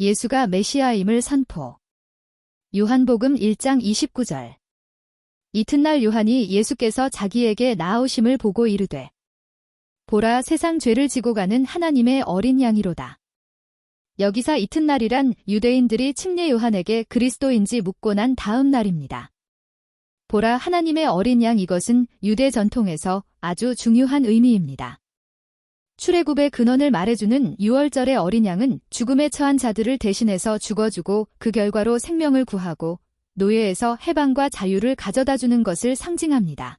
예수가 메시아임을 선포. 요한복음 1장 29절. 이튿날 요한이 예수께서 자기에게 나아오심을 보고 이르되 보라 세상 죄를 지고 가는 하나님의 어린 양이로다. 여기서 이튿날이란 유대인들이 침례 요한에게 그리스도인지 묻고 난 다음 날입니다. 보라 하나님의 어린 양 이것은 유대 전통에서 아주 중요한 의미입니다. 출애굽의 근원을 말해주는 6월절의 어린 양은 죽음에 처한 자들을 대신해서 죽어주고 그 결과로 생명을 구하고 노예에서 해방과 자유를 가져다 주는 것을 상징합니다.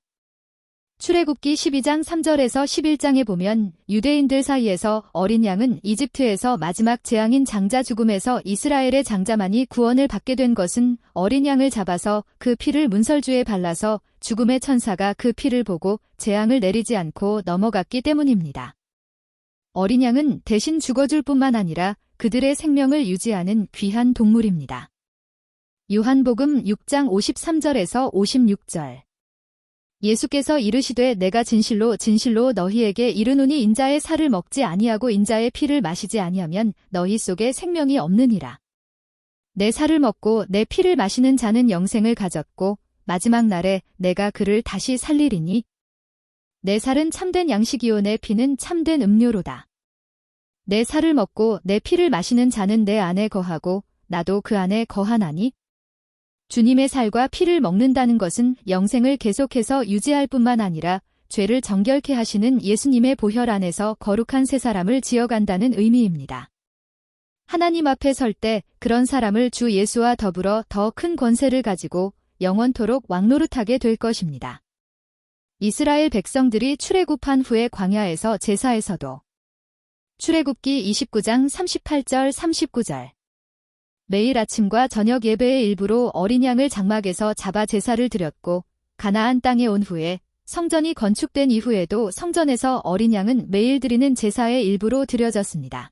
출애굽기 12장 3절에서 11장에 보면 유대인들 사이에서 어린 양은 이집트에서 마지막 재앙인 장자 죽음에서 이스라엘의 장자만이 구원을 받게 된 것은 어린 양을 잡아서 그 피를 문설주에 발라서 죽음의 천사가 그 피를 보고 재앙을 내리지 않고 넘어갔기 때문입니다. 어린 양은 대신 죽어줄 뿐만 아니라 그들의 생명을 유지하는 귀한 동물입니다. 요한복음 6장 53절에서 56절 예수께서 이르시되 내가 진실로 진실로 너희에게 이르노니 인자의 살을 먹지 아니하고 인자의 피를 마시지 아니하면 너희 속에 생명이 없느니라. 내 살을 먹고 내 피를 마시는 자는 영생을 가졌고 마지막 날에 내가 그를 다시 살리리니 내 살은 참된 양식이요 내 피는 참된 음료로다. 내 살을 먹고 내 피를 마시는 자는 내 안에 거하고 나도 그 안에 거하나니 주님의 살과 피를 먹는다는 것은 영생을 계속해서 유지할 뿐만 아니라 죄를 정결케 하시는 예수님의 보혈 안에서 거룩한 새 사람을 지어간다는 의미입니다. 하나님 앞에 설 때 그런 사람을 주 예수와 더불어 더 큰 권세를 가지고 영원토록 왕노릇하게 될 것입니다. 이스라엘 백성들이 출애굽한 후에 광야에서 제사에서도 출애굽기 29장 38절 39절 매일 아침과 저녁 예배의 일부로 어린 양을 장막에서 잡아 제사를 드렸고 가나안 땅에 온 후에 성전이 건축된 이후에도 성전에서 어린 양은 매일 드리는 제사의 일부로 드려졌습니다.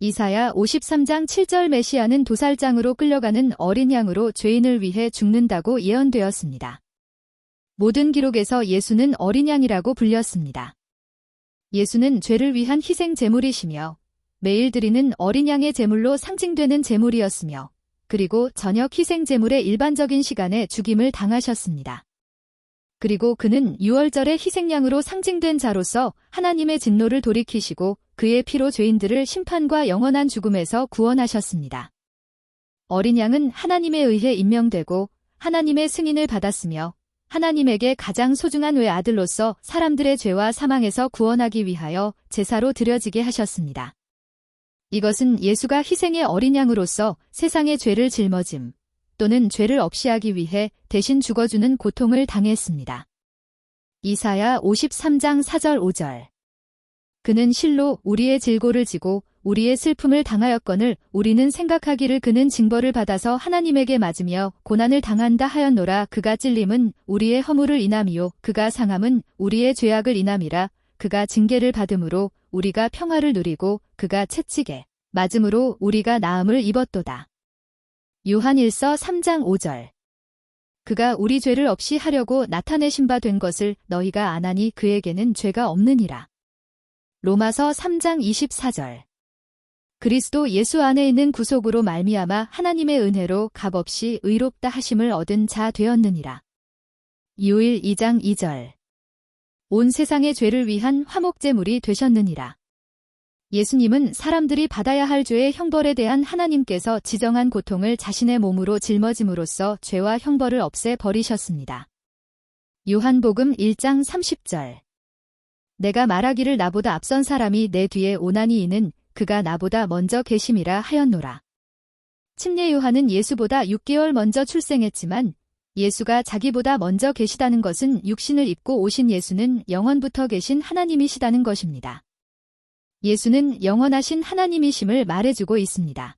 이사야 53장 7절 메시아는 도살장으로 끌려가는 어린 양으로 죄인을 위해 죽는다고 예언되었습니다. 모든 기록에서 예수는 어린 양이라고 불렸습니다. 예수는 죄를 위한 희생 제물이시며 매일 드리는 어린 양의 제물로 상징되는 제물이었으며 그리고 저녁 희생 제물의 일반적인 시간에 죽임을 당하셨습니다. 그리고 그는 6월절의 희생양으로 상징된 자로서 하나님의 진노를 돌이키시고 그의 피로 죄인들을 심판과 영원한 죽음에서 구원하셨습니다. 어린 양은 하나님에 의해 임명되고 하나님의 승인을 받았으며 하나님에게 가장 소중한 외아들로서 사람들의 죄와 사망에서 구원하기 위하여 제사로 드려지게 하셨습니다. 이것은 예수가 희생의 어린 양으로서 세상의 죄를 짊어짐 또는 죄를 없이 하기 위해 대신 죽어주는 고통을 당했습니다. 이사야 53장 4절 5절 그는 실로 우리의 질고를 지고 우리의 슬픔을 당하였거늘 우리는 생각하기를 그는 징벌을 받아서 하나님에게 맞으며 고난을 당한다 하였노라. 그가 찔림은 우리의 허물을 인함이요. 그가 상함은 우리의 죄악을 인함이라. 그가 징계를 받음으로 우리가 평화를 누리고 그가 채찍에 맞음으로 우리가 나음을 입었도다. 요한일서 3장 5절. 그가 우리 죄를 없이 하려고 나타내신 바 된 것을 너희가 안하니 그에게는 죄가 없느니라. 로마서 3장 24절 그리스도 예수 안에 있는 구속으로 말미암아 하나님의 은혜로 값없이 의롭다 하심을 얻은 자 되었느니라. 요일 2장 2절 온 세상의 죄를 위한 화목제물이 되셨느니라. 예수님은 사람들이 받아야 할 죄의 형벌에 대한 하나님께서 지정한 고통을 자신의 몸으로 짊어짐으로써 죄와 형벌을 없애 버리셨습니다. 요한복음 1장 30절 내가 말하기를 나보다 앞선 사람이 내 뒤에 오나니 이는 그가 나보다 먼저 계심이라 하였노라. 침례 요한은 예수보다 6개월 먼저 출생했지만 예수가 자기보다 먼저 계시다는 것은 육신을 입고 오신 예수는 영원부터 계신 하나님이시다는 것입니다. 예수는 영원하신 하나님이심을 말해주고 있습니다.